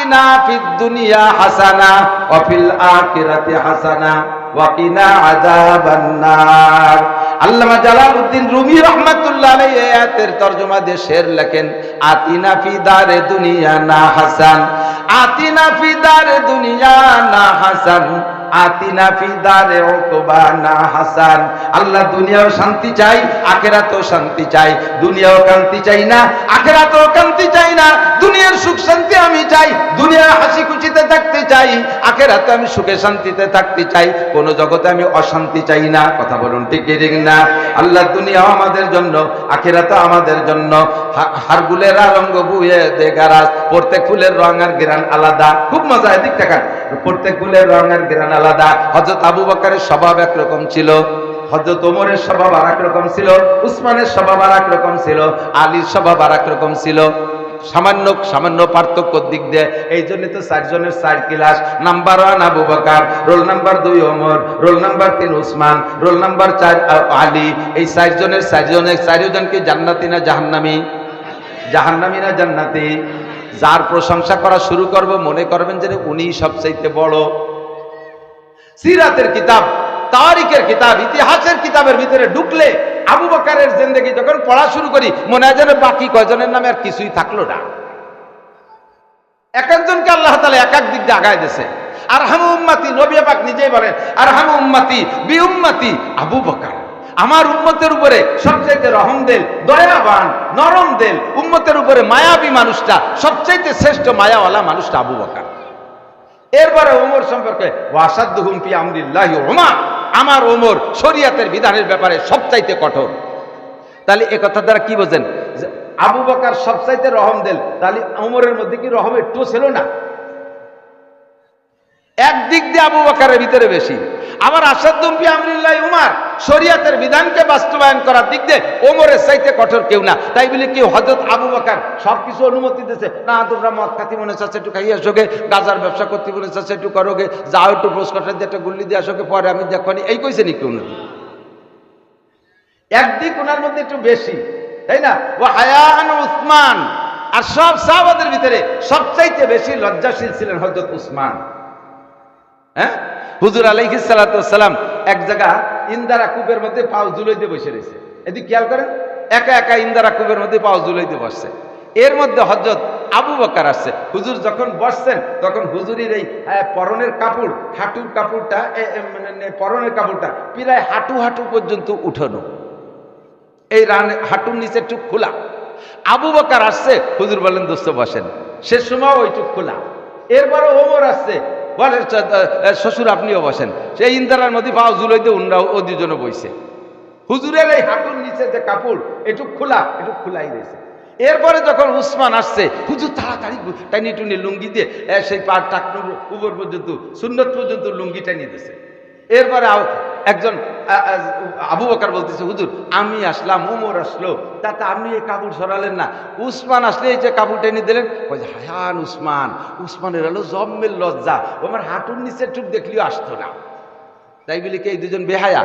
আতিনা ফিদ দুনিয়া হাসানা ওয়া ফিল আখিরাতি হাসানা ওয়া কিনা আযাবান নার আল্লামা জালালউদ্দিন রুমি রহমাতুল্লাহ আলাইহি এই আয়াতের তরজমা দিয়ে শের লেখেন, আতিনা ফি দারে দুনিয়া না হাসান, আতিনা ফি দারে দুনিয়া না হাসান আল্লাহ দুনিয়াও শান্তি চাই, আখেরাতেও শান্তি চাই। দুনিয়াও কান্তি চাই না, আখেরাতেও কান্তি চাই না। দুনিয়ার সুখ শান্তি আমি চাই, দুনিয়ার হাসি খুশিতে থাকতে চাই। আখেরাতে আমি সুখে শান্তিতে থাকতে চাই, কোন জগতে আমি অশান্তি চাই না। কথা বলুন ঠিক ঠিক না? আল্লাহ দুনিয়াও আমাদের জন্য আখেরাতে আমাদের জন্য। হারগুলের রঙ্গ বুয়ে দে গারাজ, প্রত্যেক ফুলের রং আর গিরান আলাদা। খুব মজা, এদিক টাকার প্রত্যেক ফুলের রং আর আলাদা। হজরত আবু বকরের স্বভাব একরকম ছিল হজরত ওমরের স্বভাব আর রকম ছিল, উসমানের স্বভাব আর রকম ছিল, আলীর স্বভাব আর রকম ছিল। সামান্য সামান্য পার্থক্য দিক দিয়ে, এই জন্য তো চারজনের চার ক্লাস। নাম্বার ওয়ান আবু বকার, রোল নাম্বার দুই ওমর, রোল নাম্বার তিন উসমান, রোল নাম্বার চার আলী। এই চারজনের চারজনের চারজন কি জান্নাতি না জাহান্নামি? জাহান্নামি না জান্নাতি? যার প্রশংসা করা শুরু করব, মনে করবেন যে উনি সবচাইতে বড়। সিরাতের কিতাব, তারিখের কিতাব, ইতিহাসের কিতাবের ভিতরে ঢুকলে আবু বকারের জিন্দগি যখন পড়া শুরু করি, মনে হয় যেন বাকি কয়জনের নামে আর কিছুই থাকল না। এক একজনকে আল্লাহ তালা এক এক দিক দিয়ে আগায় দিছে আর হামু উম্মাতি, নবী পাক নিজেই বলেন আর হামু উম্মাতি বি উম্মাতি আবু বকার। আমার উম্মতের উপরে সবচাইতে রহম দেল, দয়াবান, নরম দেল, উম্মতের উপরে মায়াবী মানুষটা, সবচাইতে শ্রেষ্ঠ মায়াওয়ালা মানুষটা আবু বকার। এরপরে ওমর সম্পর্কে ওয়াসাদ্দ হুমপি আমরিল্লাহি ওমর আমার ওমর শরিয়াতের বিধানের ব্যাপারে সবচাইতে কঠোর। তাহলে এ কথা দ্বারা কি বোঝেন? আবু বকার সবচাইতে রহম দেল, তাহলে ওমরের মধ্যে কি রহম একটু ছিল না? একদিক দিয়ে আবু বকারের ভিতরে বেশি। আবার আসাদুম্পি আমরিল্লাহ উমার, শরিয়াতের বিধানকে বাস্তবায়ন করার দিক দিয়ে ওমরের চাইতে কঠোর কেউ না। তাই বলে কেউ হজরত আবু বকার সবকিছু অনুমতি দিতেছে না, তোমরা মদ খাতি মনে চাচ্ছে একটু খাইয়ে আসোগে, গাজার ব্যবসা করতে মনে চাচ্ছে একটু করোগে, যাও একটু পোস্টকাটার দিয়ে একটা গুল্লি দিয়ে আসোগে, পরে আমি দেখবানি এই কইছে নি কেউ নাকি একদিক ওনার মধ্যে একটু বেশি, তাই না? ও হায়ান উসমান। আর সব সাহাবাদের ভিতরে সবচাইতে বেশি লজ্জাশীল ছিলেন হজরত উসমান। হ্যাঁ? হুজুর আলাইহিস সালাম এক জায়গা ইন্দারা কূপের মধ্যে পাও জুলাই দিয়ে বসে রয়েছে। এদিকে খেয়াল করেন, একা একা ইন্দারা কূপের মধ্যে পাও জুলাই দিয়ে বসছে। এর মধ্যে হজরত আবু বকার আসছে। হুজুর যখন বসছেন, তখন হুজুরির এই পরনের কাপড়, হাঁটুর কাপড়টা মানে পরনের কাপড়টা প্রায় হাঁটু হাঁটু পর্যন্ত উঠানো। এই রান, হাঁটুর নিচে টুক খোলা। আবু বকার আসছে, হুজুর বলেন দোস্ত, বসেন। সে সময় ওই টুক খোলা। এরপরে ওমর আসছে বলে শ্বশুর আপনিও বসেন। সেই ইন্দারার নদী পাও জুলাইতে উনরা ও দুজনে বইছে। হুজুরের এই হাঁটুর নিচে যে কাপড়, এটুক খোলা, এটুক খোলাই রয়েছে। এরপরে যখন উসমান আসছে, হুজুর, তাড়াতাড়ি টানি টুনি লুঙ্গি দিয়ে সেই পাড় টাকনুর উপর পর্যন্ত, সুন্নত পর্যন্ত লুঙ্গি টানিয়ে দিয়েছে এরপরে একজন আবু বকার বলতেছে, হুজুর, আমি আসলাম, উমর আসলো, তাতে আপনি এই কাপড় সরালেন না। উসমান আসলে এই যে কাপড় টেনে দিলেন ওই যে হায়ান উসমান, উসমানের হলো জম্মের লজ্জা, আমার হাঁটুর নিচে টুক দেখলেও আসতো না। তাই বলি কি এই দুজন বেহায়া?